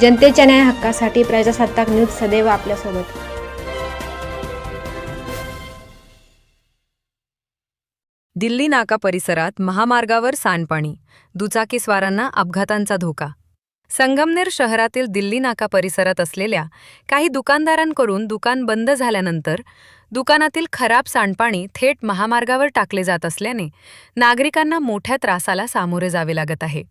जनतेच्या न्याय हक्कासाठी प्रजासत्ताक न्यूज सदैव आपल्यासोबत. दिल्ली नाका परिसरात महामार्गावर सांडपाणी दुचाकीस्वारांना अपघातांचा धोका. संगमनेर शहरातील दिल्ली नाका परिसरात असलेल्या काही दुकानदारांकडून दुकान बंद झाल्यानंतर दुकानातील खराब सांडपाणी थेट महामार्गावर टाकले जात असल्याने नागरिकांना मोठ्या त्रासाला सामोरे जावे लागत आहे.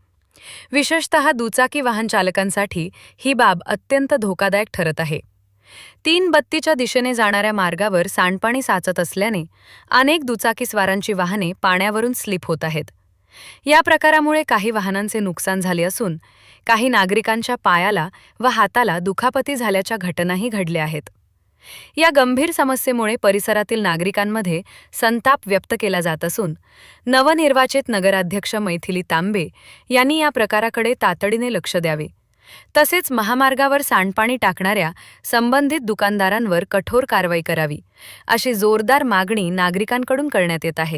विशेषतः दुचाकी वाहन चालकांसाठी ही बाब अत्यंत धोकादायक ठरत आहे. तीन बत्तीच्या दिशेने जाणाऱ्या मार्गावर सांडपाणी साचत असल्याने अनेक दुचाकीस्वारांची वाहने पाण्यावरून स्लिप होत आहेत. या प्रकारामुळे काही वाहनांचे नुकसान झाले असून काही नागरिकांच्या पायाला व हाताला दुखापती झाल्याच्या घटनाही घडल्या आहेत. या गंभीर समस्येमुळे परिसरातील नागरिकांमध्ये संताप व्यक्त केला जात असून नवनिर्वाचित नगराध्यक्ष मैथिली तांबे यांनी या प्रकाराकडे तातडीने लक्ष द्यावे. तसेच महामार्गावर सांडपाणी टाकणाऱ्या संबंधित दुकानदारांवर कठोर कारवाई करावी अशी जोरदार मागणी नागरिकांकडून करण्यात येत आहे.